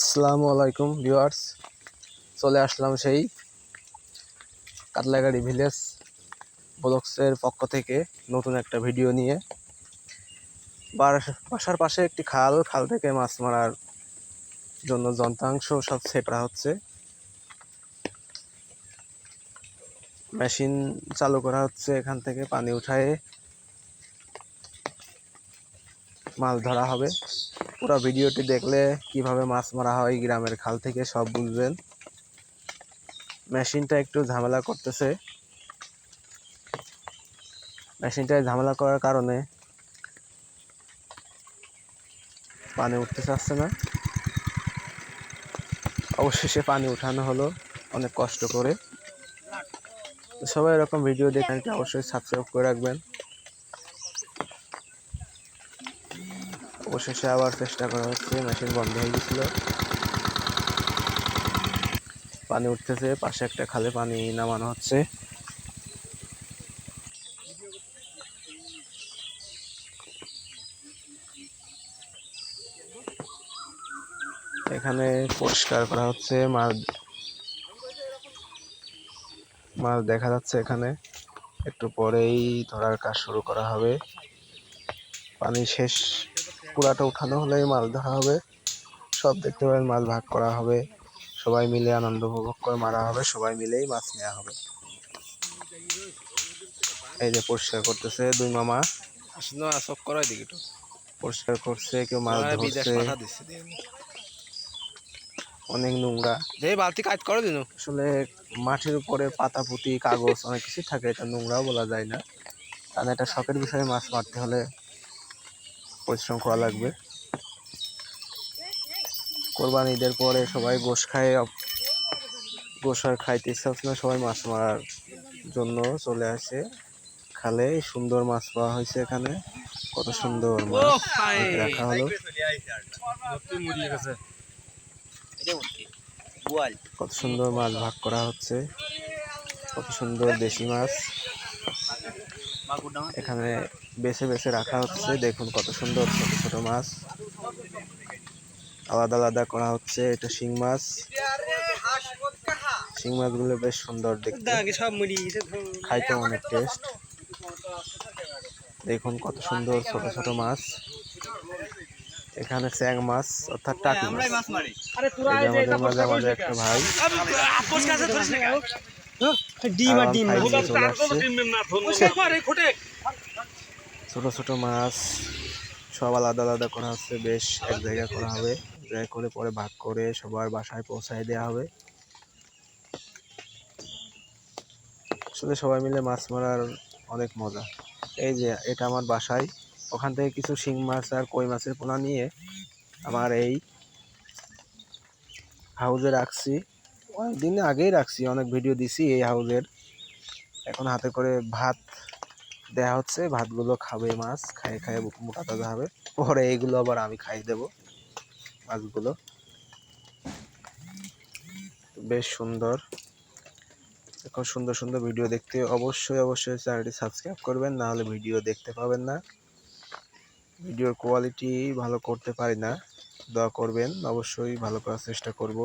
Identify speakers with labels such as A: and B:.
A: আসসালামু আলাইকুম ভিউয়ার্স। চলে আসলাম সেই কাতলাগাড়ি ভিলেজ ব্লগসের পক্ষ থেকে নতুন একটা ভিডিও নিয়ে। বাসার পাশে একটি খাল খাল থেকে মাছ মারার জন্য যন্ত্রাংশ সব সেট করা হচ্ছে। মেশিন চালু করা হচ্ছে এখান থেকে, পানি উঠায়ে মাছ ধরা হবে। পুরো ভিডিওটি দেখলে কীভাবে মাছ মারা হয় গ্রামের খাল থেকে সব বুঝবেন। মেশিনটা একটু ঝামেলা করতেছে। মেশিনটায় ঝামেলা করার কারণে পানি উঠতে চাচ্ছে না। অবশেষে পানি উঠানো হলো অনেক কষ্ট করে। সবাই এরকম ভিডিও দেখেন অবশ্যই সাবস্ক্রাইব করে রাখবেন। অবশেষে আবার চেষ্টা করা হচ্ছে, মেশিন বন্ধ হয়ে গেছিল। পানি উঠতেছে, পাশে একটা খালে পানি নামানো হচ্ছে। এখানে পরিষ্কার করা হচ্ছে, মাছ মাছ দেখা যাচ্ছে এখানে। একটু পরেই ধরার কাজ শুরু করা হবে। পানি শেষ পুরাটা উঠানো হলেই মাছ ধরা হবে। সব দেখতে পাবেন মাছ ভাগ করা হবে। সবাই মিলে আনন্দ উপভোগ করে মারা হবে। সবাই মিলেই মাছ নেওয়া হবে। এই যে পরিষ্কার করতেছে দুই মামা। পরিষ্কার করছে কেউ মাছ ধরছে। অনেক নোংরা।
B: বালতি কাজ করে দিন।
A: আসলে মাঠের উপরে পাতা পুঁতি কাগজ অনেক কিছু থাকে এটা নোংরাও বলা যায় না। কারণ এটা শখের বিষয়ে মাছ মারতে হলে পরিশ্রম করা লাগবে। কোরবান ঈদের পরে সবাই গোশ খায় গোশ আর খাইতে ইচ্ছা হচ্ছে না সবাই মাছ মারার জন্য চলে আসে। খালে সুন্দর মাছ পাওয়া হয়েছে এখানে। কত সুন্দর মাছ। রাখা হলো। কত সুন্দর মাছ ভাগ করা হচ্ছে। কত সুন্দর দেশি মাছ। এখানে বেছে বেছে রাখা হচ্ছে। দেখুন কত সুন্দর ছোট ছোট মাছ। আলাদা আলাদা করা হচ্ছে। এটা শিং মাছ। শিং মাছগুলো বেশ সুন্দর দেখতে। খাইতে অনেক টেস্ট দেখুন কত সুন্দর ছোট ছোট মাছ। এখানে চ্যাং মাছ অর্থাৎ টাকি মাছ। আমাদের মাঝে আমাদের একটা ভাই।
B: ডিম আর ডিম
A: চলে আসছে। ছোট ছোট মাছ, সব আলাদা আলাদা করা হচ্ছে, বেশ এক জায়গায় করা হবে। জায়গায় করে পরে ভাগ করে সবার বাসায় পৌঁছায় দেওয়া হবে। আসলে সবাই মিলে মাছ মারার অনেক মজা। এই যে, এটা আমার বাসায়। ওখান থেকে কিছু শিং মাছ আর কই মাছের পোনা নিয়ে আমার এই হাউজে রাখছি। অনেক দিন আগেই রাখছি, অনেক ভিডিও দিছি এই হাউজের এখন হাতে করে ভাত দেয়া হচ্ছে, ভাতগুলো খাবে মাছ খাই খাই মোটা তাজা হবে। পরে এইগুলো আবার আমি খাই দেব, মাছগুলো। বেশ সুন্দর। এখন সুন্দর সুন্দর ভিডিও দেখতে অবশ্যই অবশ্যই চ্যানেলটি সাবস্ক্রাইব করবেন, না হলে ভিডিও দেখতে পাবেন না। ভিডিওর কোয়ালিটি ভালো করতে পারি না। দোয়া করবেন, অবশ্যই ভালো করার চেষ্টা করব।